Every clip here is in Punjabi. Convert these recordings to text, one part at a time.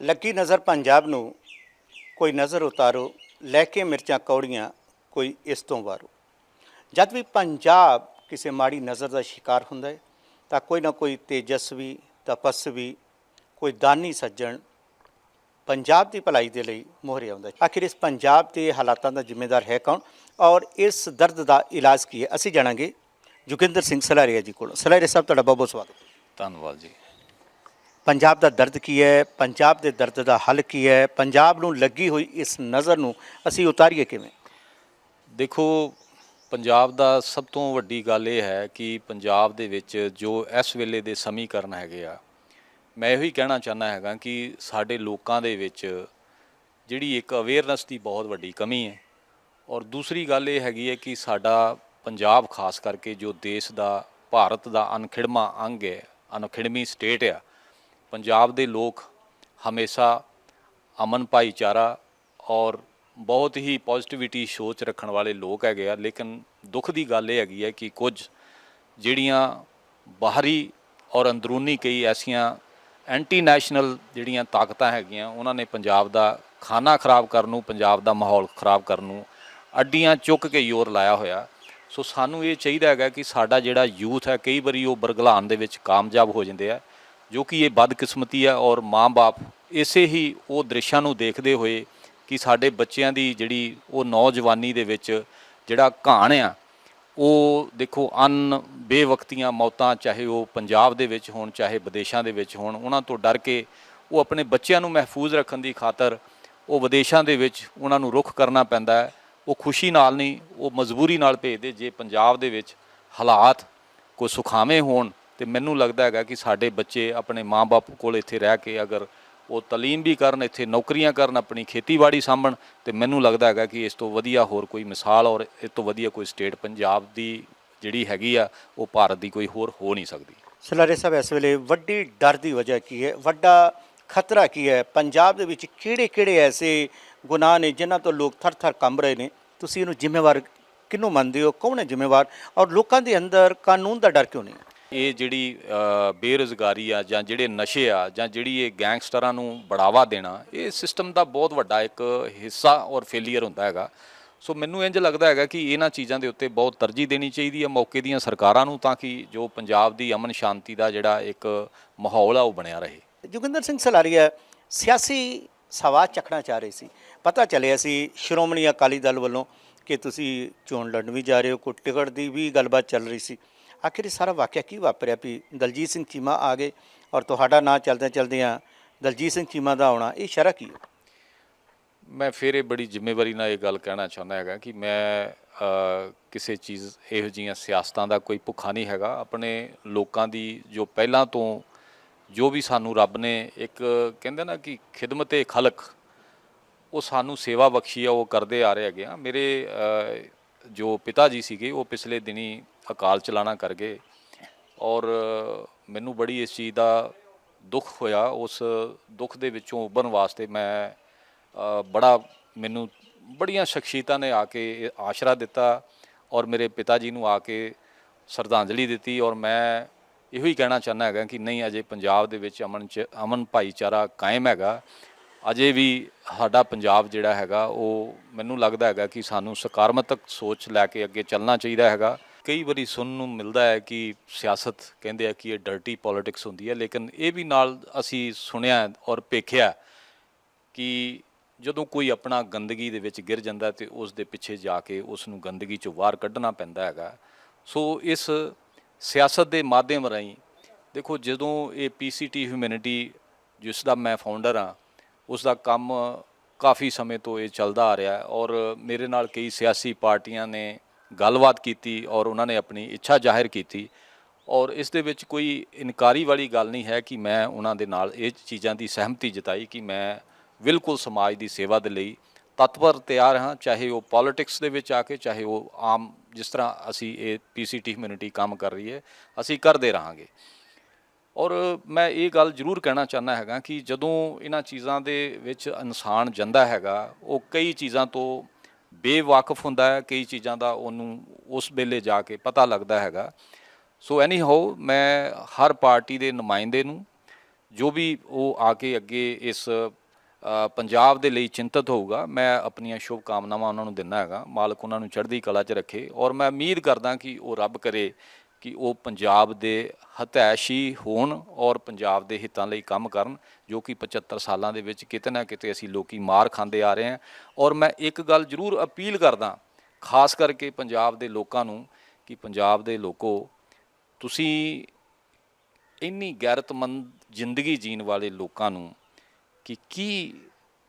ਲੱਗੀ ਨਜ਼ਰ ਪੰਜਾਬ ਨੂੰ, ਕੋਈ ਨਜ਼ਰ ਉਤਾਰੋ, ਲੈ ਕੇ ਮਿਰਚਾਂ ਕੌੜੀਆਂ, ਕੋਈ ਇਸ ਤੋਂ ਵਾਰੋ। ਜਦ ਵੀ ਪੰਜਾਬ ਕਿਸੇ ਮਾੜੀ ਨਜ਼ਰ ਦਾ ਸ਼ਿਕਾਰ ਹੁੰਦਾ ਹੈ, ਤਾਂ ਕੋਈ ਨਾ ਕੋਈ ਤੇਜਸਵੀ, ਤਪਸਵੀ, ਕੋਈ ਦਾਨੀ ਸੱਜਣ ਪੰਜਾਬ ਦੀ ਭਲਾਈ ਦੇ ਲਈ ਮੋਹਰੇ ਆਉਂਦਾ ਆਖਿਰ ਇਸ ਪੰਜਾਬ ਦੇ ਹਾਲਾਤਾਂ ਦਾ ਜ਼ਿੰਮੇਦਾਰ ਹੈ ਕੌਣ? ਔਰ ਇਸ ਦਰਦ ਦਾ ਇਲਾਜ ਕੀ ਹੈ? ਅਸੀਂ ਜਾਣਾਂਗੇ ਜੋਗਿੰਦਰ ਸਿੰਘ ਸਲਾਰੀਆ ਜੀ ਕੋਲ। ਸਲਾਰੀਆ ਸਾਹਿਬ, ਤੁਹਾਡਾ ਬਹੁਤ ਬਹੁਤ ਸਵਾਗਤ ਧੰਨਵਾਦ ਜੀ। ਪੰਜਾਬ ਦਾ ਦਰਦ ਕੀ ਹੈ? ਪੰਜਾਬ ਦੇ ਦਰਦ ਦਾ ਹੱਲ ਕੀ ਹੈ? ਪੰਜਾਬ ਨੂੰ ਲੱਗੀ ਹੋਈ ਇਸ ਨਜ਼ਰ ਨੂੰ ਅਸੀਂ ਉਤਾਰੀਏ ਕਿਵੇਂ? ਦੇਖੋ, ਪੰਜਾਬ ਦਾ ਸਭ ਤੋਂ ਵੱਡੀ ਗੱਲ ਇਹ ਹੈ ਕਿ ਪੰਜਾਬ ਦੇ ਵਿੱਚ ਜੋ ਇਸ ਵੇਲੇ ਦੇ ਸਮੀਕਰਨ ਹੈਗੇ ਆ, ਮੈਂ ਇਹੋ ਹੀ ਕਹਿਣਾ ਚਾਹੁੰਦਾ ਹੈਗਾ ਕਿ ਸਾਡੇ ਲੋਕਾਂ ਦੇ ਵਿੱਚ ਜਿਹੜੀ ਇੱਕ ਅਵੇਅਰਨੈਸ ਦੀ ਬਹੁਤ ਵੱਡੀ ਕਮੀ ਹੈ ਔਰ ਦੂਸਰੀ ਗੱਲ ਇਹ ਹੈਗੀ ਹੈ ਕਿ ਸਾਡਾ ਪੰਜਾਬ ਖਾਸ ਕਰਕੇ ਜੋ ਦੇਸ਼ ਦਾ, ਭਾਰਤ ਦਾ ਅਨਖਿੜਮਾ ਅੰਗ ਹੈ ਅਨਖਿੜਮੀ ਸਟੇਟ ਆ ਪੰਜਾਬ ਦੇ ਲੋਕ ਹਮੇਸ਼ਾ ਅਮਨ ਭਾਈਚਾਰਾ ਔਰ ਬਹੁਤ ਹੀ ਪੋਜ਼ਿਟਿਵਿਟੀ ਸੋਚ ਰੱਖਣ ਵਾਲੇ ਲੋਕ ਹੈਗੇ ਆ, ਲੇਕਿਨ ਦੁੱਖ ਦੀ ਗੱਲ ਇਹ ਹੈਗੀ ਹੈ ਕਿ ਕੁਝ ਜਿਹੜੀਆਂ ਬਾਹਰੀ ਔਰ ਅੰਦਰੂਨੀ ਕਈ ਐਸੀਆਂ ਐਂਟੀ ਨੈਸ਼ਨਲ ਜਿਹੜੀਆਂ ਤਾਕਤਾਂ ਹੈਗੀਆਂ, ਉਹਨਾਂ ਨੇ ਪੰਜਾਬ ਦਾ ਖਾਣਾ ਖਰਾਬ ਕਰਨ ਨੂੰ, ਪੰਜਾਬ ਦਾ ਮਾਹੌਲ ਖਰਾਬ ਕਰਨ ਨੂੰ ਅੱਡੀਆਂ ਚੁੱਕ ਕੇ ਜ਼ੋਰ ਲਾਇਆ ਹੋਇਆ। ਸੋ ਸਾਨੂੰ ਇਹ ਚਾਹੀਦਾ ਹੈਗਾ ਕਿ ਸਾਡਾ ਜਿਹੜਾ ਯੂਥ ਹੈ, ਕਈ ਵਾਰੀ ਉਹ ਬਰਗਲਾਨ ਦੇ ਵਿੱਚ ਕਾਮਯਾਬ ਹੋ ਜਾਂਦੇ ਆ। ਜੋ ਕਿ ਇਹ ਬਦਕਿਸਮਤੀ ਹੈ ਔਰ ਮਾਂ-ਬਾਪ ਇਸੇ ਹੀ ਉਹ ਦ੍ਰਿਸ਼ਾਂ ਨੂੰ ਦੇਖਦੇ ਹੋਏ ਕਿ ਸਾਡੇ ਬੱਚਿਆਂ ਦੀ ਜਿਹੜੀ ਉਹ ਨੌਜਵਾਨੀ ਦੇ ਵਿੱਚ ਜਿਹੜਾ ਘਾਣ ਆ, ਉਹ ਦੇਖੋ ਅਨ ਬੇਵਕਤੀਆਂ ਮੌਤਾਂ, ਚਾਹੇ ਉਹ ਪੰਜਾਬ ਦੇ ਵਿੱਚ ਹੋਣ, ਚਾਹੇ ਵਿਦੇਸ਼ਾਂ ਦੇ ਵਿੱਚ ਹੋਣ, ਉਹਨਾਂ ਤੋਂ ਡਰ ਕੇ ਉਹ ਆਪਣੇ ਬੱਚਿਆਂ ਨੂੰ ਮਹਿਫੂਜ਼ ਰੱਖਣ ਦੀ ਖਾਤਰ ਉਹ ਵਿਦੇਸ਼ਾਂ ਦੇ ਵਿੱਚ ਉਹਨਾਂ ਨੂੰ ਰੁਖ ਕਰਨਾ ਪੈਂਦਾ ਹੈ। ਉਹ ਖੁਸ਼ੀ ਨਾਲ ਨਹੀਂ, ਉਹ ਮਜਬੂਰੀ ਨਾਲ ਭੇਜਦੇ ਜੇ ਪੰਜਾਬ ਦੇ ਵਿੱਚ ਹਾਲਾਤ ਕੋਈ ਸੁਖਾਵੇਂ ਹੋਣ ਤੇ ਮੈਨੂੰ ਲੱਗਦਾ ਹੈਗਾ ਕਿ ਸਾਡੇ ਬੱਚੇ ਆਪਣੇ ਮਾਪੇ ਕੋਲ ਇੱਥੇ ਰਹਿ ਕੇ ਅਗਰ ਉਹ ਤਾਲੀਮ ਵੀ ਕਰਨ, ਇੱਥੇ ਨੌਕਰੀਆਂ ਕਰਨ, ਆਪਣੀ ਖੇਤੀਬਾੜੀ ਸਾਂਭਣ, ਤੇ ਮੈਨੂੰ ਲੱਗਦਾ ਹੈਗਾ ਕਿ ਇਸ ਤੋਂ ਵਧੀਆ ਹੋਰ ਕੋਈ ਮਿਸਾਲ ਔਰ ਇਸ ਤੋਂ ਵਧੀਆ ਕੋਈ ਸਟੇਟ ਪੰਜਾਬ ਦੀ ਜਿਹੜੀ ਹੈਗੀ ਆ, ਉਹ ਭਾਰਤ ਦੀ ਕੋਈ ਹੋਰ ਹੋ ਨਹੀਂ ਸਕਦੀ। ਸਲਾਰੇ ਸਾਹਿਬ, ਇਸ ਵੇਲੇ ਵੱਡੀ ਡਰ ਦੀ ਵਜ੍ਹਾ ਕੀ ਹੈ? ਵੱਡਾ ਖਤਰਾ ਕੀ ਹੈ? ਪੰਜਾਬ ਦੇ ਵਿੱਚ ਕਿਹੜੇ ਕਿਹੜੇ ਐਸੇ ਗੁਨਾਹ ਨੇ ਜਿਨ੍ਹਾਂ ਤੋਂ ਲੋਕ ਥਰ-ਥਰ ਕੰਬ ਰਹੇ ਨੇ? ਤੁਸੀਂ ਇਹਨੂੰ ਜ਼ਿੰਮੇਵਾਰ ਕਿਹਨੂੰ ਮੰਨਦੇ ਹੋ? ਕੌਣ ਹੈ ਜ਼ਿੰਮੇਵਾਰ? ਔਰ ਲੋਕਾਂ ਦੇ ਅੰਦਰ ਕਾਨੂੰਨ ਦਾ ਡਰ ਕਿਉਂ ਨਹੀਂ ਹੈ? ਇਹ ਜਿਹੜੀ ਅ, ਬੇਰੁਜ਼ਗਾਰੀ ਆ ਜਾਂ ਜਿਹੜੇ ਨਸ਼ੇ ਆ ਜਾਂ ਜਿਹੜੀ ਇਹ ਗੈਂਗਸਟਰਾਂ ਨੂੰ ਬੜਾਵਾ ਦੇਣਾ ਇਹ ਸਿਸਟਮ ਦਾ ਬਹੁਤ ਵੱਡਾ ਇੱਕ ਹਿੱਸਾ ਔਰ ਫੇਲੀਅਰ ਹੁੰਦਾ ਹੈਗਾ। ਸੋ ਮੈਨੂੰ ਇੰਜ ਲੱਗਦਾ ਹੈਗਾ ਕਿ ਇਹਨਾਂ ਚੀਜ਼ਾਂ ਦੇ ਉੱਤੇ ਬਹੁਤ ਤਰਜੀਹ ਦੇਣੀ ਚਾਹੀਦੀ ਹੈ ਮੌਕੇ ਦੀਆਂ ਸਰਕਾਰਾਂ ਨੂੰ ਤਾਂ ਕਿ ਜੋ ਪੰਜਾਬ ਦੀ ਅਮਨ ਸ਼ਾਂਤੀ ਦਾ ਜਿਹੜਾ ਇੱਕ ਮਾਹੌਲ ਆ ਉਹ ਬਣਿਆ ਰਹੇ। ਜੋਗਿੰਦਰ ਸਿੰਘ ਸਲਾਰੀਆ ਸਿਆਸੀ ਸਵਾਦ ਚੱਕਣਾ ਚਾਹ ਰਹੇ ਸੀ। ਪਤਾ ਚੱਲਿਆ ਸੀ ਸ਼੍ਰੋਮਣੀ ਅਕਾਲੀ ਦਲ ਵੱਲੋਂ ਕਿ ਤੁਸੀਂ ਚੋਣ ਲੜਨ ਵੀ ਜਾ ਰਹੇ ਹੋ ਕੋਈ ਟਿਕਟ ਦੀ ਵੀ ਗੱਲਬਾਤ ਚੱਲ ਰਹੀ ਸੀ। ਆਖਿਰ ਇਹ ਸਾਰਾ ਵਾਕਿਆ ਕੀ ਵਾਪਰਿਆ ਵੀ ਦਲਜੀਤ ਸਿੰਘ ਚੀਮਾ ਆ ਗਏ ਔਰ ਤੁਹਾਡਾ ਨਾਂ ਚਲਦਿਆਂ ਚਲਦਿਆਂ ਦਲਜੀਤ ਸਿੰਘ ਚੀਮਾ ਦਾ ਆਉਣਾ, ਇਹ ਸ਼ਰਾ ਕੀ ਹੈ? ਮੈਂ ਫਿਰ ਇਹ ਬੜੀ ਜ਼ਿੰਮੇਵਾਰੀ ਨਾਲ ਇਹ ਗੱਲ ਕਹਿਣਾ ਚਾਹੁੰਦਾ ਹੈਗਾ ਕਿ ਮੈਂ ਕਿਸੇ ਚੀਜ਼ ਇਹੋ ਜੀਆਂ ਸਿਆਸਤਾਂ ਦਾ ਕੋਈ ਭੁੱਖਾ ਨਹੀਂ ਹੈਗਾ। ਆਪਣੇ ਲੋਕਾਂ ਦੀ ਜੋ ਪਹਿਲਾਂ ਤੋਂ ਜੋ ਵੀ ਸਾਨੂੰ ਰੱਬ ਨੇ ਇੱਕ ਕਹਿੰਦੇ ਨਾ ਕਿ ਖਿਦਮਤੇ ਖਲਕ, ਉਹ ਸਾਨੂੰ ਸੇਵਾ ਬਖਸ਼ੀ ਆ, ਉਹ ਕਰਦੇ ਆ ਰਹੇ ਹੈਗੇ ਆ। ਮੇਰੇ ਜੋ ਪਿਤਾ ਜੀ ਸੀਗੇ, ਉਹ ਪਿਛਲੇ ਦਿਨੀ ਅਕਾਲ ਚਲਾਣਾ ਕਰ ਗਏ ਔਰ ਮੈਨੂੰ ਬੜੀ ਇਸ ਚੀਜ਼ ਦਾ ਦੁੱਖ ਹੋਇਆ। ਉਸ ਦੁੱਖ ਦੇ ਵਿੱਚੋਂ ਉੱਭਰਨ ਵਾਸਤੇ ਮੈਂ ਬੜਾ ਮੈਨੂੰ ਬੜੀਆਂ ਸ਼ਖਸੀਅਤਾਂ ਨੇ ਆ ਕੇ ਇਹ ਆਸ਼ਰਾ ਦਿੱਤਾ ਔਰ ਮੇਰੇ ਪਿਤਾ ਜੀ ਨੂੰ ਆ ਕੇ ਸ਼ਰਧਾਂਜਲੀ ਦਿੱਤੀ ਔਰ ਮੈਂ ਇਹੋ ਹੀ ਕਹਿਣਾ ਚਾਹੁੰਦਾ ਹੈਗਾ ਕਿ ਨਹੀਂ, ਅਜੇ ਪੰਜਾਬ ਦੇ ਵਿੱਚ ਅਮਨ ਚ ਅਮਨ ਭਾਈਚਾਰਾ ਕਾਇਮ ਹੈਗਾ। ਅਜੇ ਵੀ ਸਾਡਾ ਪੰਜਾਬ ਜਿਹੜਾ ਹੈਗਾ, ਉਹ ਮੈਨੂੰ ਲੱਗਦਾ ਹੈਗਾ ਕਿ ਸਾਨੂੰ ਸਕਾਰਾਤਮਕ ਸੋਚ ਲੈ ਕੇ ਅੱਗੇ ਚੱਲਣਾ ਚਾਹੀਦਾ ਹੈਗਾ। ਕਈ ਵਾਰੀ ਸੁਣਨ ਨੂੰ ਮਿਲਦਾ ਹੈ ਕਿ ਸਿਆਸਤ ਕਹਿੰਦੇ ਆ ਕਿ ਇਹ ਡਰਟੀ ਪੋਲਿਟਿਕਸ ਹੁੰਦੀ ਹੈ, ਲੇਕਿਨ ਇਹ ਵੀ ਨਾਲ ਅਸੀਂ ਸੁਣਿਆ ਔਰ ਪੇਖਿਆ ਕਿ ਜਦੋਂ ਕੋਈ ਆਪਣਾ ਗੰਦਗੀ ਦੇ ਵਿੱਚ ਗਿਰ ਜਾਂਦਾ ਤੇ ਉਸ ਦੇ ਪਿੱਛੇ ਜਾ ਕੇ ਉਸ ਨੂੰ ਗੰਦਗੀ ਚੋਂ ਬਾਹਰ ਕੱਢਣਾ ਪੈਂਦਾ ਹੈਗਾ। ਸੋ ਇਸ ਸਿਆਸਤ ਦੇ ਮਾਧਿਅਮ ਰਾਹੀਂ ਦੇਖੋ ਜਦੋਂ ਇਹ ਪੀਸੀਟੀ ਹਿਊਮੈਨਿਟੀ ਜਿਸ ਦਾ ਮੈਂ ਫਾਊਂਡਰ ਹਾਂ ਉਸ ਦਾ ਕੰਮ ਕਾਫੀ ਸਮੇਂ ਤੋਂ ਇਹ ਚੱਲਦਾ ਆ ਰਿਹਾ ਔਰ ਮੇਰੇ ਨਾਲ ਕਈ ਸਿਆਸੀ ਪਾਰਟੀਆਂ ਨੇ ਗੱਲਬਾਤ ਕੀਤੀ ਔਰ ਉਹਨਾਂ ਨੇ ਆਪਣੀ ਇੱਛਾ ਜ਼ਾਹਿਰ ਕੀਤੀ ਔਰ ਇਸ ਦੇ ਵਿੱਚ ਕੋਈ ਇਨਕਾਰੀ ਵਾਲੀ ਗੱਲ ਨਹੀਂ ਹੈ ਕਿ ਮੈਂ ਉਹਨਾਂ ਦੇ ਨਾਲ ਇਹ ਚੀਜ਼ਾਂ ਦੀ ਸਹਿਮਤੀ ਜਤਾਈ ਕਿ ਮੈਂ ਬਿਲਕੁਲ ਸਮਾਜ ਦੀ ਸੇਵਾ ਦੇ ਲਈ ਤਤਪਰ ਤਿਆਰ ਹਾਂ, ਚਾਹੇ ਉਹ ਪੋਲਿਟਿਕਸ ਦੇ ਵਿੱਚ ਆ ਕੇ, ਚਾਹੇ ਉਹ ਆਮ ਜਿਸ ਤਰ੍ਹਾਂ ਅਸੀਂ ਇਹ ਪੀਸੀਟੀ ਕਮਿਊਨਿਟੀ ਕੰਮ ਕਰ ਰਹੀ ਹੈ, ਅਸੀਂ ਕਰਦੇ ਰਹਾਂਗੇ। ਔਰ ਮੈਂ ਇਹ ਗੱਲ ਜ਼ਰੂਰ ਕਹਿਣਾ ਚਾਹੁੰਦਾ ਹੈਗਾ ਕਿ ਜਦੋਂ ਇਹਨਾਂ ਚੀਜ਼ਾਂ ਦੇ ਵਿੱਚ ਇਨਸਾਨ ਜਾਂਦਾ ਹੈਗਾ, ਉਹ ਕਈ ਚੀਜ਼ਾਂ ਤੋਂ ਬੇਵਾਕਫ ਹੁੰਦਾ ਹੈ, ਕਈ ਚੀਜ਼ਾਂ ਦਾ ਉਹਨੂੰ ਉਸ ਵੇਲੇ ਜਾ ਕੇ ਪਤਾ ਲੱਗਦਾ ਹੈਗਾ। ਸੋ ਐਨੀ ਹਾਊ ਮੈਂ ਹਰ ਪਾਰਟੀ ਦੇ ਨੁਮਾਇੰਦੇ ਨੂੰ, ਜੋ ਵੀ ਉਹ ਆ ਕੇ ਅੱਗੇ ਇਸ ਪੰਜਾਬ ਦੇ ਲਈ ਚਿੰਤਤ ਹੋਊਗਾ, ਮੈਂ ਆਪਣੀਆਂ ਸ਼ੁਭ ਕਾਮਨਾਵਾਂ ਉਹਨਾਂ ਨੂੰ ਦਿੰਦਾ ਹੈਗਾ। ਮਾਲਕ ਉਹਨਾਂ ਨੂੰ ਚੜ੍ਹਦੀ ਕਲਾ 'ਚ ਰੱਖੇ ਔਰ ਮੈਂ ਉਮੀਦ ਕਰਦਾ ਕਿ ਉਹ ਰੱਬ ਕਰੇ ਕਿ ਉਹ ਪੰਜਾਬ ਦੇ ਹਤੈਸ਼ੀ ਹੋਣ ਔਰ ਪੰਜਾਬ ਦੇ ਹਿੱਤਾਂ ਲਈ ਕੰਮ ਕਰਨ, ਜੋ ਕਿ 75 ਸਾਲਾਂ ਦੇ ਵਿੱਚ ਕਿਤੇ ਨਾ ਕਿਤੇ ਅਸੀਂ ਲੋਕੀ ਮਾਰ ਖਾਂਦੇ ਆ ਰਹੇ ਹਾਂ। ਔਰ ਮੈਂ ਇੱਕ ਗੱਲ ਜ਼ਰੂਰ ਅਪੀਲ ਕਰਦਾ, ਖਾਸ ਕਰਕੇ ਪੰਜਾਬ ਦੇ ਲੋਕਾਂ ਨੂੰ, ਕਿ ਪੰਜਾਬ ਦੇ ਲੋਕੋ, ਤੁਸੀਂ ਇੰਨੀ ਗੈਰਤਮੰਦ ਜ਼ਿੰਦਗੀ ਜੀਣ ਵਾਲੇ ਲੋਕਾਂ ਨੂੰ, ਕਿ ਕੀ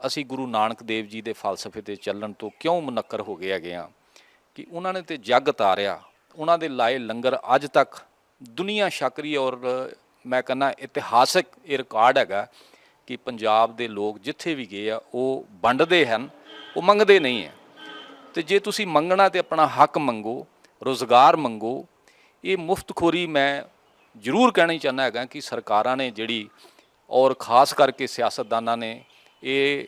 ਅਸੀਂ ਗੁਰੂ ਨਾਨਕ ਦੇਵ ਜੀ ਦੇ ਫਲਸਫੇ ਤੇ ਚੱਲਣ ਤੋਂ ਕਿਉਂ ਮੁਨੱਕਰ ਹੋ ਗਏ ਹੈਗੇ ਆ ਕਿ ਉਹਨਾਂ ਨੇ ਤੇ ਜੱਗ ਤਾਰਿਆ ਉਹਨਾਂ ਦੇ ਲਾਏ ਲੰਗਰ ਅੱਜ ਤੱਕ ਦੁਨੀਆ ਸ਼ਾਕਰੀ ਔਰ ਮੈਂ ਕਹਿੰਦਾ ਇਤਿਹਾਸਕ ਇਹ ਰਿਕਾਰਡ ਹੈਗਾ ਕਿ ਪੰਜਾਬ ਦੇ ਲੋਕ ਜਿੱਥੇ ਵੀ ਗਏ ਆ, ਉਹ ਵੰਡਦੇ ਹਨ, ਉਹ ਮੰਗਦੇ ਨਹੀਂ ਹੈ। ਤੇ ਜੇ ਤੁਸੀਂ ਮੰਗਣਾ ਤੇ ਆਪਣਾ ਹੱਕ ਮੰਗੋ, ਰੋਜ਼ਗਾਰ ਮੰਗੋ, ਇਹ ਮੁਫਤਖੋਰੀ ਮੈਂ ਜ਼ਰੂਰ ਕਹਿਣੀ ਚਾਹੁੰਦਾ ਹੈਗਾ ਕਿ ਸਰਕਾਰਾਂ ਨੇ ਜਿਹੜੀ ਔਰ ਖਾਸ ਕਰਕੇ ਸਿਆਸਤਦਾਨਾਂ ਨੇ ਇਹ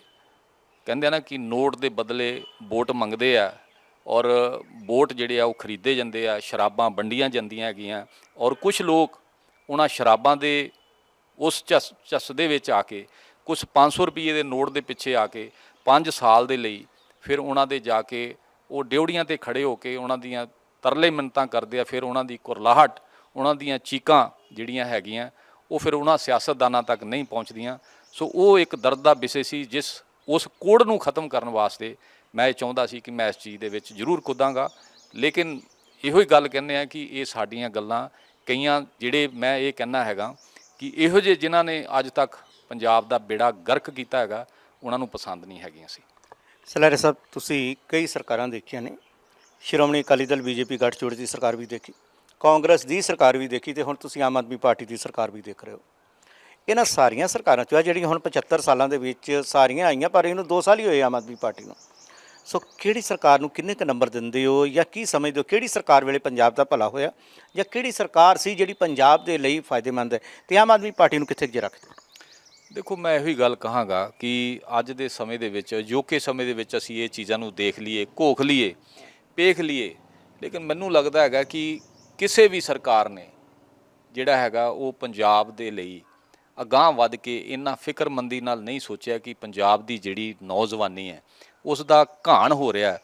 ਕਹਿੰਦੇ ਆ ਨਾ ਕਿ ਨੋਟ ਦੇ ਬਦਲੇ ਵੋਟ ਮੰਗਦੇ ਆ ਔਰ ਵੋਟ ਜਿਹੜੇ ਆ ਉਹ ਖਰੀਦੇ ਜਾਂਦੇ ਆ, ਸ਼ਰਾਬਾਂ ਵੰਡੀਆਂ ਜਾਂਦੀਆਂ ਹੈਗੀਆਂ ਔਰ ਕੁਝ ਲੋਕ ਉਹਨਾਂ ਸ਼ਰਾਬਾਂ ਦੇ ਉਸ ਚਸ ਚਸ ਦੇ ਵਿੱਚ ਆ ਕੇ ਕੁਝ 500 ਰੁਪਏ ਦੇ ਨੋਟ ਦੇ ਪਿੱਛੇ ਆ ਕੇ 5 ਸਾਲ ਦੇ ਲਈ ਫਿਰ ਉਹਨਾਂ ਦੇ ਜਾ ਕੇ ਉਹ ਡਿਉੜੀਆਂ ਤੇ ਖੜੇ ਹੋ ਕੇ ਉਹਨਾਂ ਦੀਆਂ ਤਰਲੇ ਮਿੰਨਤਾਂ ਕਰਦੇ ਆ, ਫਿਰ ਉਹਨਾਂ ਦੀ ਕੁਰਲਾਹਟ, ਉਹਨਾਂ ਦੀਆਂ ਚੀਕਾਂ ਜਿਹੜੀਆਂ ਹੈਗੀਆਂ ਉਹ ਫਿਰ ਉਹਨਾਂ ਸਿਆਸਤਦਾਨਾਂ ਤੱਕ ਨਹੀਂ ਪਹੁੰਚਦੀਆਂ। ਸੋ ਉਹ ਇੱਕ ਦਰਦ ਦਾ ਵਿਸ਼ੇ ਸੀ ਜਿਸ ਉਸ ਕੋੜ ਨੂੰ ਖਤਮ ਕਰਨ ਵਾਸਤੇ ਮੈਂ ਇਹ ਚਾਹੁੰਦਾ ਸੀ ਕਿ ਮੈਂ ਇਸ ਚੀਜ਼ ਦੇ ਵਿੱਚ ਜ਼ਰੂਰ ਕੁੱਦਾਂਗਾ। ਲੇਕਿਨ ਇਹੋ ਹੀ ਗੱਲ ਕਹਿੰਦੇ ਆ ਕਿ ਇਹ ਸਾਡੀਆਂ ਗੱਲਾਂ, ਕਈਆਂ ਜਿਹੜੇ ਮੈਂ ਇਹ ਕਹਿਣਾ ਹੈਗਾ ਕਿ ਇਹੋ ਜਿਹੇ ਜਿਨ੍ਹਾਂ ਨੇ ਅੱਜ ਤੱਕ ਪੰਜਾਬ ਦਾ ਬੇੜਾ ਗਰਕ ਕੀਤਾ ਹੈਗਾ, ਉਹਨਾਂ ਨੂੰ ਪਸੰਦ ਨਹੀਂ ਹੈਗੀਆਂ ਸੀ। ਸਲਾਰੇ ਸਾਹਿਬ, ਤੁਸੀਂ ਕਈ ਸਰਕਾਰਾਂ ਦੇਖੀਆਂ ਨੇ। ਸ਼੍ਰੋਮਣੀ ਅਕਾਲੀ ਦਲ ਬੀਜੇਪੀ ਗੱਠਜੋੜ ਦੀ ਸਰਕਾਰ ਵੀ ਦੇਖੀ, ਕਾਂਗਰਸ ਦੀ ਸਰਕਾਰ ਵੀ ਦੇਖੀ ਤੇ ਹੁਣ ਤੁਸੀਂ ਆਮ ਆਦਮੀ ਪਾਰਟੀ ਦੀ ਸਰਕਾਰ ਵੀ ਦੇਖ ਰਹੇ ਹੋ। ਇਹਨਾਂ ਸਾਰੀਆਂ ਸਰਕਾਰਾਂ ਚੋਂ ਆ ਜਿਹੜੀਆਂ ਹੁਣ 75 ਸਾਲਾਂ ਦੇ ਵਿੱਚ ਸਾਰੀਆਂ ਆਈਆਂ, ਪਰ ਇਹਨੂੰ 2 ਸਾਲ ਹੀ ਹੋਏ ਆਮ ਆਦਮੀ ਪਾਰਟੀ ਨੂੰ। ਸੋ ਕਿਹੜੀ ਸਰਕਾਰ ਨੂੰ ਕਿੰਨੇ ਕੁ ਨੰਬਰ ਦਿੰਦੇ ਹੋ ਜਾਂ ਕੀ ਸਮਝਦੇ ਹੋ? ਕਿਹੜੀ ਸਰਕਾਰ ਵੇਲੇ ਪੰਜਾਬ ਦਾ ਭਲਾ ਹੋਇਆ ਜਾਂ ਕਿਹੜੀ ਸਰਕਾਰ ਸੀ ਜਿਹੜੀ ਪੰਜਾਬ ਦੇ ਲਈ ਫਾਇਦੇਮੰਦ ਹੈ? ਤੇ ਆਮ ਆਦਮੀ ਪਾਰਟੀ ਨੂੰ ਕਿੱਥੇ ਜੇ ਰੱਖਦੇ ਦੇਖੋ, ਮੈਂ ਇਹੋ ਹੀ ਗੱਲ ਕਹਾਂਗਾ ਕਿ ਅੱਜ ਦੇ ਸਮੇਂ ਦੇ ਵਿੱਚ, ਅਜੋਕੇ ਸਮੇਂ ਦੇ ਵਿੱਚ ਅਸੀਂ ਇਹ ਚੀਜ਼ਾਂ ਨੂੰ ਦੇਖ ਲਈਏ, ਘੋਖ ਲਈਏ ਪੇਖ ਲਈਏ। ਲੇਕਿਨ ਮੈਨੂੰ ਲੱਗਦਾ ਹੈਗਾ ਕਿ ਕਿਸੇ ਵੀ ਸਰਕਾਰ ਨੇ ਜਿਹੜਾ ਹੈਗਾ ਉਹ ਪੰਜਾਬ ਦੇ ਲਈ ਅਗਾਂਹ ਵੱਧ ਕੇ ਇੰਨਾ ਫਿਕਰਮੰਦੀ ਨਾਲ ਨਹੀਂ ਸੋਚਿਆ ਕਿ ਪੰਜਾਬ ਦੀ ਜਿਹੜੀ ਨੌਜਵਾਨੀ ਹੈ ਉਸ ਦਾ ਘਾਣ ਹੋ ਰਿਹਾ ਹੈ।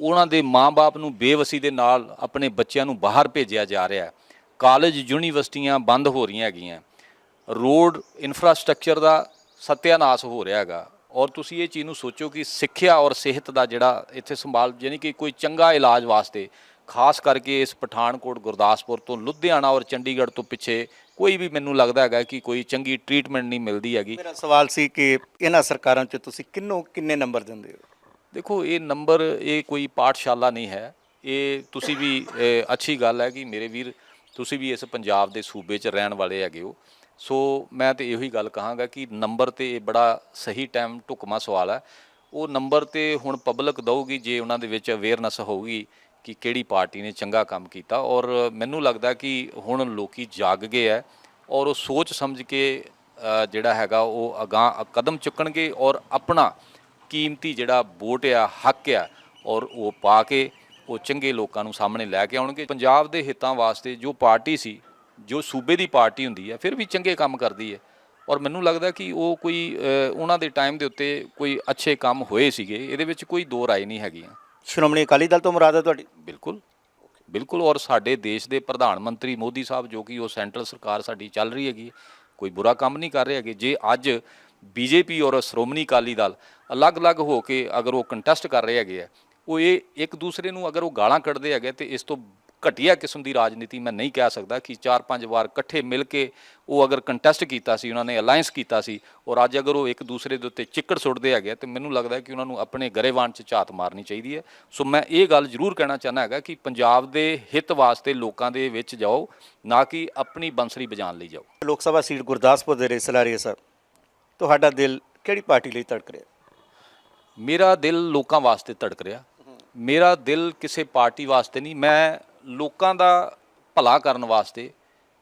ਉਹਨਾਂ ਦੇ ਮਾਪੇ ਨੂੰ ਬੇਵਸੀ ਦੇ ਨਾਲ ਆਪਣੇ ਬੱਚਿਆਂ ਨੂੰ ਬਾਹਰ ਭੇਜਿਆ ਜਾ ਰਿਹਾ ਹੈ। ਕਾਲਜ, ਯੂਨੀਵਰਸਿਟੀਆਂ ਬੰਦ ਹੋ ਰਹੀਆਂ ਹੈਗੀਆਂ। ਰੋਡ ਇਨਫਰਾਸਟ੍ਰਕਚਰ ਦਾ ਸਤਿਆਨਾਸ਼ ਹੋ ਰਿਹਾ ਹੈਗਾ। ਔਰ ਤੁਸੀਂ ਇਹ ਚੀਜ਼ ਨੂੰ ਸੋਚੋ ਕਿ ਸਿੱਖਿਆ ਔਰ ਸਿਹਤ ਦਾ ਜਿਹੜਾ ਇੱਥੇ ਸੰਭਾਲ, ਯਾਨੀ ਕਿ ਕੋਈ ਚੰਗਾ ਇਲਾਜ ਵਾਸਤੇ ਖਾਸ ਕਰਕੇ ਇਸ ਪਠਾਨਕੋਟ ਗੁਰਦਾਸਪੁਰ ਤੋਂ ਲੁਧਿਆਣਾ ਔਰ ਚੰਡੀਗੜ੍ਹ ਤੋਂ ਪਿੱਛੇ ਕੋਈ ਵੀ ਮੈਨੂੰ ਲੱਗਦਾ ਹੈਗਾ ਕਿ ਕੋਈ ਚੰਗੀ ਟ੍ਰੀਟਮੈਂਟ ਨਹੀਂ ਮਿਲਦੀ ਹੈਗੀ। ਮੇਰਾ ਸਵਾਲ ਸੀ ਕਿ ਇਹਨਾਂ ਸਰਕਾਰਾਂ 'ਚ ਤੁਸੀਂ ਕਿੰਨੂੰ ਕਿੰਨੇ ਨੰਬਰ ਦਿੰਦੇ ਹੋ? ਦੇਖੋ ਇਹ ਨੰਬਰ ਇਹ ਕੋਈ ਪਾਠਸ਼ਾਲਾ ਨਹੀਂ ਹੈ। ਇਹ ਤੁਸੀਂ ਵੀ ਅੱਛੀ ਗੱਲ ਹੈ ਕਿ ਮੇਰੇ ਵੀਰ ਤੁਸੀਂ ਵੀ ਇਸ ਪੰਜਾਬ ਦੇ ਸੂਬੇ 'ਚ ਰਹਿਣ ਵਾਲੇ ਹੈਗੇ ਹੋ। ਸੋ ਮੈਂ ਤੇ ਇਹੋ ਹੀ ਗੱਲ ਕਹਾਂਗਾ ਕਿ ਨੰਬਰ ਤੇ ਇਹ ਬੜਾ ਸਹੀ ਟਾਈਮ ਢੁਕਮਾ ਸਵਾਲ ਹੈ। ਉਹ ਨੰਬਰ ਤੇ ਹੁਣ ਪਬਲਿਕ ਦਊਗੀ ਜੇ ਉਹਨਾਂ ਦੇ ਵਿੱਚ ਅਵੇਅਰਨੈਸ ਹੋਊਗੀ ਕਿ ਕਿਹੜੀ ਪਾਰਟੀ ਨੇ ਚੰਗਾ ਕੰਮ ਕੀਤਾ ਔਰ ਮੈਨੂੰ ਲੱਗਦਾ ਕਿ ਹੁਣ ਲੋਕੀ ਜਾਗ ਗਏ ਹੈ ਔਰ ਉਹ ਸੋਚ ਸਮਝ ਕੇ ਜਿਹੜਾ ਹੈਗਾ ਉਹ ਅਗਾਂਹ ਕਦਮ ਚੁੱਕਣਗੇ ਔਰ ਆਪਣਾ ਕੀਮਤੀ ਜਿਹੜਾ ਵੋਟ ਆ, ਹੱਕ ਆ ਔਰ ਉਹ ਪਾ ਕੇ ਉਹ ਚੰਗੇ ਲੋਕਾਂ ਨੂੰ ਸਾਹਮਣੇ ਲੈ ਕੇ ਆਉਣਗੇ। ਪੰਜਾਬ ਦੇ ਹਿੱਤਾਂ ਵਾਸਤੇ ਜੋ ਪਾਰਟੀ ਸੀ, ਜੋ ਸੂਬੇ ਦੀ ਪਾਰਟੀ ਹੁੰਦੀ ਹੈ ਫਿਰ ਵੀ ਚੰਗੇ ਕੰਮ ਕਰਦੀ ਹੈ ਔਰ ਮੈਨੂੰ ਲੱਗਦਾ ਕਿ ਉਹ ਕੋਈ ਉਹਨਾਂ ਦੇ ਟਾਈਮ ਦੇ ਉੱਤੇ ਕੋਈ ਅੱਛੇ ਕੰਮ ਹੋਏ ਸੀਗੇ, ਇਹਦੇ ਵਿੱਚ ਕੋਈ ਦੋ ਰਾਏ ਨਹੀਂ ਹੈਗੀਆਂ। ਸ਼੍ਰੋਮਣੀ ਅਕਾਲੀ ਦਲ ਤੋਂ ਮੁਰਾਦ ਹੈ ਤੁਹਾਡੀ? ਬਿਲਕੁਲ। ਬਿਲਕੁਲ, ਔਰ ਸਾਡੇ ਦੇਸ਼ ਦੇ ਪ੍ਰਧਾਨ ਮੰਤਰੀ ਮੋਦੀ ਸਾਹਿਬ, ਜੋ ਕਿ ਉਹ ਸੈਂਟਰਲ ਸਰਕਾਰ ਸਾਡੀ ਚੱਲ ਰਹੀ ਹੈਗੀ, ਕੋਈ ਬੁਰਾ ਕੰਮ ਨਹੀਂ ਕਰ ਰਹੇ ਹੈਗੇ। ਜੇ ਅੱਜ ਬੀਜੇਪੀ ਔਰ ਸ਼੍ਰੋਮਣੀ ਅਕਾਲੀ ਦਲ ਅਲੱਗ-ਅਲੱਗ ਹੋ ਕੇ ਅਗਰ ਉਹ ਕੰਟੈਸਟ ਕਰ ਰਹੇ ਹੈਗੇ ਆ, ਉਹ ਇਹ ਇੱਕ ਦੂਸਰੇ ਨੂੰ ਅਗਰ ਉਹ ਗਾਲਾਂ ਕੱਢਦੇ ਹੈਗੇ ਤੇ ਇਸ ਤੋਂ ਘਟੀਆ ਕਿਸਮ ਦੀ ਰਾਜਨੀਤੀ ਮੈਂ ਨਹੀਂ ਕਹਿ ਸਕਦਾ ਕਿ ਚਾਰ ਪੰਜ ਵਾਰ ਇਕੱਠੇ ਮਿਲ ਕੇ ਉਹ ਅਗਰ ਕੰਟੈਸਟ ਕੀਤਾ ਸੀ ਉਹਨਾਂ ਨੇ ਅਲਾਈਅੰਸ ਕੀਤਾ ਸੀ ਔਰ ਅੱਜ ਅਗਰ ਉਹ ਇੱਕ ਦੂਸਰੇ ਦੇ ਉੱਤੇ ਚਿੱਕੜ ਸੁੱਟਦੇ ਹੈਗੇ ਤੇ ਮੈਨੂੰ ਲੱਗਦਾ ਕਿ ਉਹਨਾਂ ਨੂੰ ਆਪਣੇ ਗਰੇਵਾਨ 'ਚ ਝਾਤ ਮਾਰਨੀ ਚਾਹੀਦੀ ਹੈ। ਸੋ ਮੈਂ ਇਹ ਗੱਲ ਜ਼ਰੂਰ ਕਹਿਣਾ ਚਾਹੁੰਦਾ ਹੈਗਾ ਕਿ ਪੰਜਾਬ ਦੇ ਹਿੱਤ ਵਾਸਤੇ ਲੋਕਾਂ ਦੇ ਵਿੱਚ ਜਾਓ ਨਾ ਕਿ ਆਪਣੀ ਬੰਸਰੀ ਵਜਾਉਣ ਲਈ ਜਾਓ। ਲੋਕ ਸਭਾ ਸੀਟ ਗੁਰਦਾਸਪੁਰ ਦੇ ਰੇਸ ਲਾਰੀ ਸਾਹਿਬ ਤੁਹਾਡਾ ਦਿਲ ਕਿਹੜੀ ਪਾਰਟੀ ਲਈ ਧੜਕ ਰਿਹਾ? ਮੇਰਾ ਦਿਲ ਲੋਕਾਂ ਵਾਸਤੇ ਧੜਕ ਰਿਹਾ। ਮੇਰਾ ਦਿਲ ਕਿਸੇ ਪਾਰਟੀ ਵਾਸਤੇ ਨਹੀਂ ਮੈਂ ਲੋਕਾਂ ਦਾ ਭਲਾ ਕਰਨ ਵਾਸਤੇ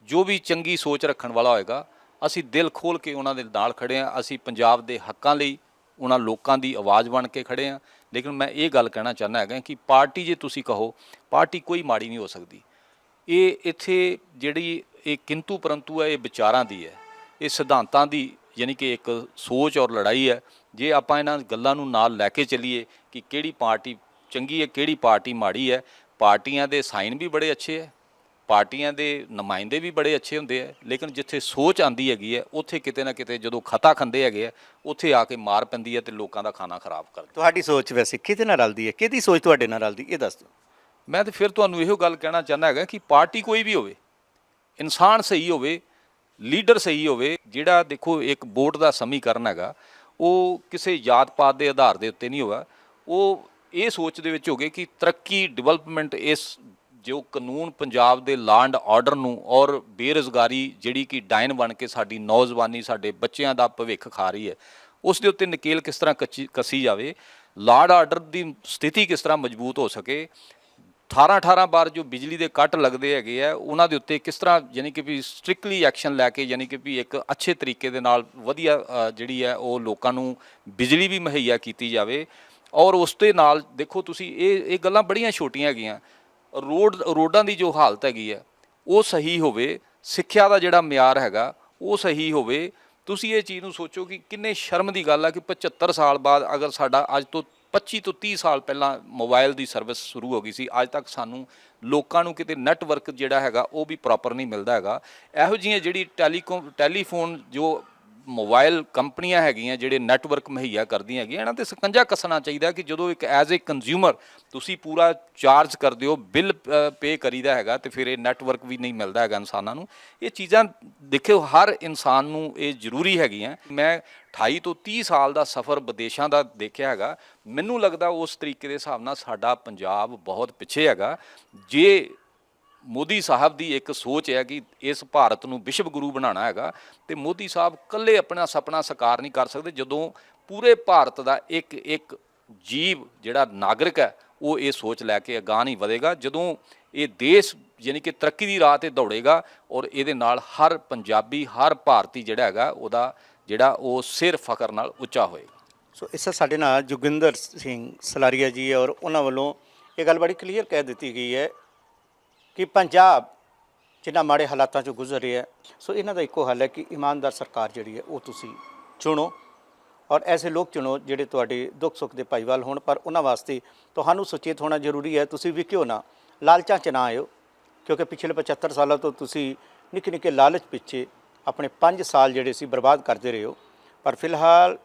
ਜੋ ਵੀ ਚੰਗੀ ਸੋਚ ਰੱਖਣ ਵਾਲਾ ਹੋਏਗਾ, ਅਸੀਂ ਦਿਲ ਖੋਲ ਕੇ ਉਹਨਾਂ ਦੇ ਨਾਲ ਖੜੇ ਆ ਅਸੀਂ ਪੰਜਾਬ ਦੇ ਹੱਕਾਂ ਲਈ ਉਹਨਾਂ ਲੋਕਾਂ ਦੀ ਆਵਾਜ਼ ਬਣ ਕੇ ਖੜੇ ਆ ਲੇਕਿਨ ਮੈਂ ਇਹ ਗੱਲ ਕਹਿਣਾ ਚਾਹੁੰਦਾ ਹੈਗਾ ਕਿ ਪਾਰਟੀ ਜੇ ਤੁਸੀਂ ਕਹੋ, ਪਾਰਟੀ ਕੋਈ ਮਾੜੀ ਨਹੀਂ ਹੋ ਸਕਦੀ। ਇਹ ਇੱਥੇ ਜਿਹੜੀ ਇਹ ਕਿੰਤੂ ਪਰੰਤੂ ਹੈ, ਇਹ ਵਿਚਾਰਾਂ ਦੀ ਹੈ। ਇਹ ਸਿਧਾਂਤਾਂ ਦੀ ਯਾਨੀ ਕਿ ਇੱਕ ਸੋਚ ਔਰ ਲੜਾਈ ਹੈ। ਜੇ ਆਪਾਂ ਇਹਨਾਂ ਗੱਲਾਂ ਨੂੰ ਨਾਲ ਲੈ ਕੇ ਚੱਲੀਏ ਕਿ ਕਿਹੜੀ ਪਾਰਟੀ ਚੰਗੀ ਹੈ, ਕਿਹੜੀ ਪਾਰਟੀ ਮਾੜੀ ਹੈ ਪਾਰਟੀਆਂ ਦੇ ਸਾਈਨ ਵੀ ਬੜੇ ਅੱਛੇ ਹੈ ਪਾਰਟੀਆਂ ਦੇ ਨੁਮਾਇੰਦੇ ਵੀ ਬੜੇ ਅੱਛੇ ਹੁੰਦੇ ਆ ਲੇਕਿਨ ਜਿੱਥੇ ਸੋਚ ਆਂਦੀ ਹੈਗੀ ਹੈ ਉੱਥੇ ਕਿਤੇ ਨਾ ਕਿਤੇ ਜਦੋਂ ਖਤਾ ਖੰਦੇ ਹੈਗੇ ਆ ਉੱਥੇ ਆ ਕੇ ਮਾਰ ਪੈਂਦੀ ਹੈ ਤੇ ਲੋਕਾਂ ਦਾ ਖਾਣਾ ਖਰਾਬ ਕਰਦੀ ਤੁਹਾਡੀ ਸੋਚ ਵੈਸੇ ਕਿਹਦੇ ਨਾਲ ਰਲਦੀ ਹੈ ਕਿਹਦੀ ਸੋਚ ਤੁਹਾਡੇ ਨਾਲ ਰਲਦੀ? ਇਹ ਦੱਸ ਦਿਓ। ਮੈਂ ਤੇ ਫਿਰ ਤੁਹਾਨੂੰ ਇਹੋ ਗੱਲ ਕਹਿਣਾ ਚਾਹੁੰਦਾ ਹੈਗਾ ਕਿ ਪਾਰਟੀ ਕੋਈ ਵੀ ਹੋਵੇ ਇਨਸਾਨ ਸਹੀ ਹੋਵੇ ਲੀਡਰ ਸਹੀ ਹੋਵੇ ਜਿਹੜਾ ਦੇਖੋ ਇੱਕ ਵੋਟ ਦਾ ਸਮੀਕਰਨ ਹੈਗਾ ਉਹ ਕਿਸੇ ਜਾਤ ਪਾਤ ਦੇ ਆਧਾਰ ਦੇ ਉੱਤੇ ਨਹੀਂ ਹੋਗਾ ਉਹ ਇਹ ਸੋਚ ਦੇ ਵਿੱਚ ਹੋ ਗਏ ਕਿ ਤਰੱਕੀ ਡਿਵੈਲਪਮੈਂਟ ਇਸ ਜੋ ਕਾਨੂੰਨ ਪੰਜਾਬ ਦੇ ਲਾਂਡ ਆਰਡਰ ਨੂੰ ਔਰ ਬੇਰੁਜ਼ਗਾਰੀ ਜਿਹੜੀ ਕਿ ਡਾਇਨ ਬਣ ਕੇ ਸਾਡੀ ਨੌਜਵਾਨੀ, ਸਾਡੇ ਬੱਚਿਆਂ ਦਾ ਭਵਿੱਖ ਖਾ ਰਹੀ ਹੈ, ਉਸ ਦੇ ਉੱਤੇ ਨਕੇਲ ਕਿਸ ਤਰ੍ਹਾਂ ਕੱਚੀ- ਕੱਸੀ ਜਾਵੇ ਲਾਂਡ ਆਰਡਰ ਦੀ ਸਥਿਤੀ ਕਿਸ ਤਰ੍ਹਾਂ ਮਜ਼ਬੂਤ ਹੋ ਸਕੇ 18 18 ਵਾਰ ਜੋ ਬਿਜਲੀ ਦੇ ਕੱਟ ਲੱਗਦੇ ਹੈਗੇ ਆ, ਉਹਨਾਂ ਦੇ ਉੱਤੇ ਕਿਸ ਤਰ੍ਹਾਂ ਯਾਨੀ ਕਿ ਵੀ ਸਟ੍ਰਿਕਟਲੀ ਐਕਸ਼ਨ ਲੈ ਕੇ ਯਾਨੀ ਕਿ ਵੀ ਇੱਕ ਅੱਛੇ ਤਰੀਕੇ ਦੇ ਨਾਲ ਵਧੀਆ ਜਿਹੜੀ ਹੈ ਉਹ ਲੋਕਾਂ ਨੂੰ ਬਿਜਲੀ ਵੀ ਮੁਹੱਈਆ ਕੀਤੀ ਜਾਵੇ ਔਰ ਉਸ ਦੇ ਨਾਲ ਦੇਖੋ ਤੁਸੀਂ, ਇਹ ਇਹ ਗੱਲਾਂ ਬੜੀਆਂ ਛੋਟੀਆਂ ਹੈਗੀਆਂ। ਰੋਡ, ਰੋਡਾਂ ਦੀ ਜੋ ਹਾਲਤ ਹੈਗੀ ਹੈ, ਉਹ ਸਹੀ ਹੋਵੇ, ਸਿੱਖਿਆ ਦਾ ਜਿਹੜਾ ਮਿਆਰ ਹੈਗਾ, ਉਹ ਸਹੀ ਹੋਵੇ। ਤੁਸੀਂ ਇਹ ਚੀਜ਼ ਨੂੰ ਸੋਚੋ ਕਿ ਕਿੰਨੇ ਸ਼ਰਮ ਦੀ ਗੱਲ ਆ ਕਿ 75 ਸਾਲ ਬਾਅਦ ਅਗਰ ਸਾਡਾ ਅੱਜ ਤੋਂ 25 ਤੋਂ 30 ਸਾਲ ਪਹਿਲਾਂ ਮੋਬਾਈਲ ਦੀ ਸਰਵਿਸ ਸ਼ੁਰੂ ਹੋ ਗਈ ਸੀ, ਅੱਜ ਤੱਕ ਸਾਨੂੰ ਲੋਕਾਂ ਨੂੰ ਕਿਤੇ ਨੈਟਵਰਕ ਜਿਹੜਾ ਹੈਗਾ, ਉਹ ਵੀ ਪ੍ਰੋਪਰ ਨਹੀਂ ਮਿਲਦਾ ਹੈਗਾ। ਇਹੋ ਜਿਹੀਆਂ ਜਿਹੜੀ ਟੈਲੀਕਾਮ ਟੈਲੀਫੋਨ ਜੋ ਮੋਬਾਈਲ ਕੰਪਨੀਆਂ ਹੈਗੀਆਂ ਜਿਹੜੇ ਨੈਟਵਰਕ ਮੁਹੱਈਆ ਕਰਦੀਆਂ ਹੈਗੀਆਂ, ਇਹਨਾਂ ਤੇ ਸਕੰਜਾ ਕੱਸਣਾ ਚਾਹੀਦਾ ਕਿ ਜਦੋਂ ਇੱਕ ਐਜ਼ ਅ ਕੰਜ਼ਿਊਮਰ ਤੁਸੀਂ ਪੂਰਾ ਚਾਰਜ ਕਰਦੇ ਹੋ, ਬਿੱਲ ਪੇ ਕਰੀਦਾ ਹੈਗਾ ਤੇ ਫਿਰ ਇਹ ਨੈਟਵਰਕ ਵੀ ਨਹੀਂ ਮਿਲਦਾ ਹੈਗਾ ਇਨਸਾਨਾਂ ਨੂੰ। ਇਹ ਚੀਜ਼ਾਂ ਦੇਖਿਓ, ਹਰ ਇਨਸਾਨ ਨੂੰ ਇਹ ਜ਼ਰੂਰੀ ਹੈਗੀਆਂ। ਮੈਂ 28 ਤੋਂ 30 ਸਾਲ ਦਾ ਸਫ਼ਰ ਵਿਦੇਸ਼ਾਂ ਦਾ ਦੇਖਿਆ ਹੈਗਾ। ਮੈਨੂੰ ਲੱਗਦਾ ਉਸ ਤਰੀਕੇ ਦੇ ਹਿਸਾਬ ਨਾਲ ਸਾਡਾ ਪੰਜਾਬ ਬਹੁਤ ਪਿੱਛੇ ਹੈਗਾ। ਜੇ ਮੋਦੀ ਸਾਹਿਬ ਦੀ ਇੱਕ ਸੋਚ ਹੈ ਕਿ ਇਸ ਭਾਰਤ ਨੂੰ ਵਿਸ਼ਵ ਗੁਰੂ ਬਣਾਉਣਾ ਹੈਗਾ ਤੇ ਮੋਦੀ ਸਾਹਿਬ ਇਕੱਲੇ ਆਪਣਾ ਸੁਪਨਾ ਸਾਕਾਰ ਨਹੀਂ ਕਰ ਸਕਦੇ। ਜਦੋਂ ਪੂਰੇ ਭਾਰਤ ਦਾ ਇੱਕ ਇੱਕ ਜੀਵ ਜਿਹੜਾ ਨਾਗਰਿਕ ਹੈ, ਉਹ ਇਹ ਸੋਚ ਲੈ ਕੇ ਅਗਾਂਹ ਨਹੀਂ ਵਧੇਗਾ। ਜਦੋਂ ਇਹ ਦੇਸ਼ ਯਾਨੀ ਕਿ ਤਰੱਕੀ ਦੀ ਰਾਹ ਤੇ ਦੌੜੇਗਾ ਔਰ ਇਹਦੇ ਨਾਲ ਹਰ ਪੰਜਾਬੀ, ਹਰ ਭਾਰਤੀ ਜਿਹੜਾ ਹੈਗਾ, ਉਹਦਾ ਜਿਹੜਾ ਉਹ ਸਿਰ ਫਖਰ ਨਾਲ ਉੱਚਾ ਹੋਏਗਾ। ਸੋ ਇਸ ਸਾਡੇ ਨਾਲ ਜੋਗਿੰਦਰ ਸਿੰਘ ਸਲਾਰੀਆ ਜੀ ਹੈ ਔਰ ਉਹਨਾਂ ਵੱਲੋਂ ਇਹ ਗੱਲ ਬੜੀ ਕਲੀਅਰ ਕਹਿ ਦਿੱਤੀ ਗਈ ਹੈ ਕਿ ਪੰਜਾਬ ਜਿਨ੍ਹਾਂ ਮਾੜੇ ਹਾਲਾਤਾਂ ਚੋਂ ਗੁਜ਼ਰ ਰਿਹਾ ਹੈ, ਸੋ ਇਹਨਾਂ ਦਾ ਇੱਕੋ ਹੱਲ ਹੈ ਕਿ ਇਮਾਨਦਾਰ ਸਰਕਾਰ ਜਿਹੜੀ ਹੈ ਉਹ ਤੁਸੀਂ ਚੁਣੋ ਔਰ ਐਸੇ ਲੋਕ ਚੁਣੋ ਜਿਹੜੇ ਤੁਹਾਡੇ ਦੁੱਖ ਸੁੱਖ ਦੇ ਭਾਈਵਾਲ ਹੋਣ, ਪਰ ਉਹਨਾਂ ਵਾਸਤੇ ਤੁਹਾਨੂੰ ਸੁਚੇਤ ਹੋਣਾ ਜ਼ਰੂਰੀ ਹੈ। ਤੁਸੀਂ ਵਿਕਿਓ ਨਾ ਲਾਲਚਾਂ ਚ ਨਾ ਆਇਓ, ਕਿਉਂਕਿ ਪਿਛਲੇ 75 ਸਾਲਾਂ ਤੋਂ ਤੁਸੀਂ ਨਿੱਕੇ ਨਿੱਕੇ ਲਾਲਚ ਪਿੱਛੇ ਆਪਣੇ 5 ਸਾਲ ਜਿਹੜੇ ਸੀ ਬਰਬਾਦ ਕਰਦੇ ਰਹੇ ਹੋ। ਪਰ ਫਿਲਹਾਲ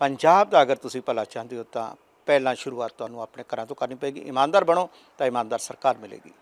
ਪੰਜਾਬ ਦਾ ਅਗਰ ਤੁਸੀਂ ਭਲਾ ਚਾਹੁੰਦੇ ਹੋ ਤਾਂ ਪਹਿਲਾਂ ਸ਼ੁਰੂਆਤ ਤੁਹਾਨੂੰ ਆਪਣੇ ਘਰਾਂ ਤੋਂ ਕਰਨੀ ਪਏਗੀ। ਇਮਾਨਦਾਰ ਬਣੋ ਤਾਂ ਇਮਾਨਦਾਰ ਸਰਕਾਰ ਮਿਲੇਗੀ।